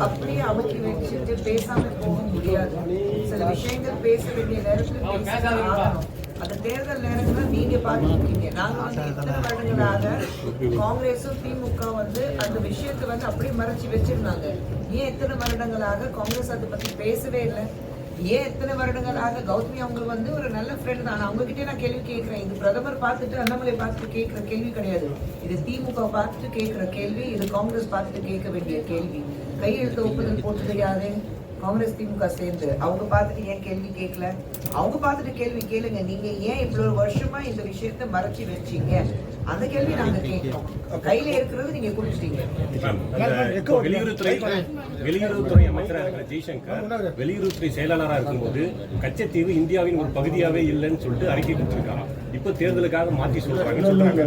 அப்படியே அமுக்கி வச்சுட்டு பேசாம போக முடியாது சில விஷயங்கள் பேச வேண்டிய நேரத்தில் அந்த தேர்தல் நேரத்துல நீங்க பாத்துருக்கீங்க நாங்க வந்து இத்தனை வருடங்களாக காங்கிரஸும் திமுக வந்து அந்த விஷயத்தை வந்து அப்படியே மறைச்சு வச்சிருந்தாங்க ஏன் எத்தனை வருடங்களாக காங்கிரஸ் அதை பத்தி பேசவே இல்லை. ஏன் எத்தனை வருடங்களாக கௌதமி அவங்க வந்து ஒரு நல்ல ஃப்ரெண்ட் தான்? அவங்க கிட்டே நான் கேள்வி கேட்குறேன். இது பிரதமர் பார்த்துட்டு அண்ணாமலை பார்த்துட்டு கேட்குற கேள்வி கிடையாது. இது திமுக பார்த்துட்டு கேட்குற கேள்வி இது காங்கிரஸ் பார்த்துட்டு கேட்க வேண்டிய கேள்வி. கையெழுத்து ஒப்புதல் போட்டது யாரு காங்கிரஸ் திமுக சேர்ந்து. அவங்க பார்த்துட்டு ஏன் கேள்வி கேட்கல? அவங்க பார்த்துட்டு கேள்வி கேளுங்க. நீங்க ஏன் இவ்வளவு வருஷமா இந்த விஷயத்தை மறைச்சு வச்சீங்க? அந்த கேள்வி நாங்க கேட்கிறோம் கையில இருக்கிறது நீங்க குடிச்சிட்டீங்க. வெளியுறவுத்துறை வெளியுறவுத்துறை அமைச்சராக இருக்கிற ஜெய்சங்கர் வெளியுறவுத்துறை செயலாளராக இருக்கும்போது கச்சத்தீவு இந்தியாவின் ஒரு பகுதியாவே இல்லைன்னு சொல்லிட்டு அறிக்கை கொடுத்திருக்காங்க. இப்போ தேர்தலுக்காக மாத்தி சொல்றாங்கன்னு சொல்றாங்க.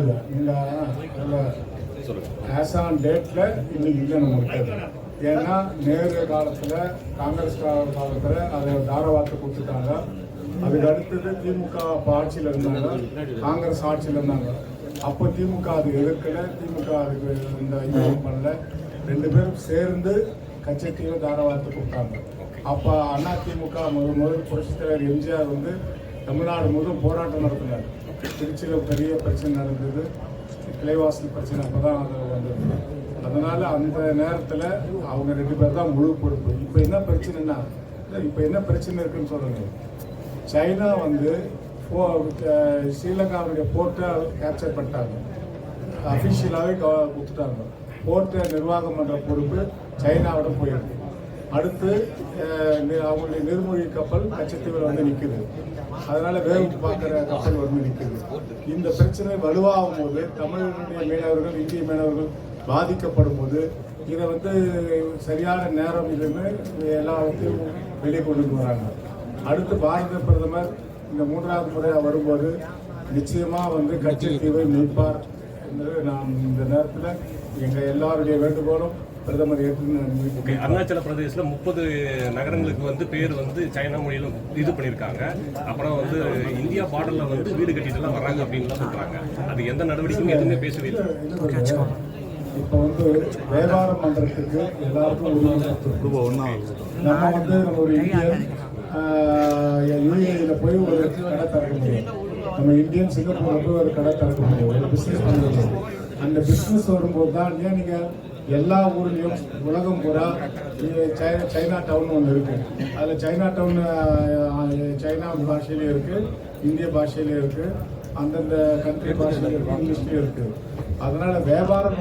சொல்லுங்க. ஆஸ் ஆன் டேட்ல இன்னைக்கு இல்லை நம்ம ஏன்னா நேரு காலத்தில் காங்கிரஸ் காலத்தில் அதை தாரவாத்து கொடுத்துட்டாங்க. அதுக்கு அடுத்தது திமுக அப்போ ஆட்சியில் இருந்தாங்க. காங்கிரஸ் ஆட்சியில் இருந்தாங்க. அப்போ திமுக அது எதிர்க்கலை. திமுக அதுக்கு இந்த இது பண்ணல. ரெண்டு பேரும் சேர்ந்து கச்சத்தீவை தாரவாத்து கொடுத்தாங்க. அப்போ அண்ணா திமுக முதல் முதல் புரட்சித் தலைவர் எம்ஜிஆர் வந்து தமிழ்நாடு முழுவதும் போராட்டம் நடத்தினார். திருச்சியில் பெரிய பிரச்சனை நடந்தது. கிளைவாசல் பிரச்சனை அப்போ தான் அது வந்தது. அதனால அந்த நேரத்தில் அவங்க ரெண்டு பேர் தான் முழு பொறுப்பு. இப்போ என்ன பிரச்சனைனா இப்போ என்ன பிரச்சனை இருக்குன்னு சொல்லுங்க. சைனா வந்து போ- ஸ்ரீலங்காவுடைய போர்ட்டை கேப்சர் பண்ணிட்டாங்க. அஃபிஷியலாகவே கொடுத்துட்டாங்க போர்ட்டை நிர்வாகம் பண்ணுற பொறுப்பு சைனாவிடம் போயிருக்கு. அடுத்து அவங்களுடைய நீர்மூழ்கி கப்பல் கச்சத்தீவில் வந்து நிற்குது அதனால வேவு பார்க்குற கப்பல் வந்து நிற்குது இந்த பிரச்சனை வலுவாகும் போது தமிழர்களுடைய மீனவர்கள் இந்திய மீனவர்கள் பாதிக்கப்படும் போது இதை வந்து சரியான நேரம் இதுன்னு எல்லாத்தையும் வெளியே கொண்டு வராங்க அடுத்து பாரத பிரதமர் இந்த மூன்றாவது முறையாக வரும்போது நிச்சயமா வந்து கச்சத்தீவை மீட்பார் என்று நாம் இந்த நேரத்தில் எங்கள் எல்லாருடைய வேண்டுகோளும் பிரதமர் ஏற்று ஓகே அருணாச்சல பிரதேசல முப்பது நகரங்களுக்கு வந்து பேர் வந்து சைனா மொழியில இது பண்ணியிருக்காங்க. அப்புறம் வந்து இந்தியா பார்டர்ல வந்து வீடு கட்டிட்டு எல்லாம் வராங்க அப்படின்னு சொல்றாங்க. அது எந்த நடவடிக்கையும் எதுவுமே பேசவே இல்லை. இப்போ வந்து வியாபாரம் பண்றதுக்கு எல்லாருக்கும் கொடுத்திருக்கு. நம்ம வந்து நம்ம ஒரு இந்தியன் யூஏஇல போய் ஒரு கடை திறக்க முடியும். நம்ம இந்தியன் சிங்கப்பூர்ல போய் ஒரு கடை திறக்க முடியும். ஒரு பிசினஸ் பண்ண முடியும் அந்த பிசினஸ் வரும்போது தான் ஏன் நீங்க எல்லா ஊர்லயும் உலகம் பூரா சைனா சைனா டவுன் ஒன்று இருக்கு. அதுல சைனா டவுன் சைனா பாஷையிலே இருக்கு இந்திய பாஷையிலே இருக்கு அந்தந்த கண்ட்ரி பாஷையில இருக்கு இங்கிலீஷ்லயும் இருக்கு. அதனால வியாபாரம்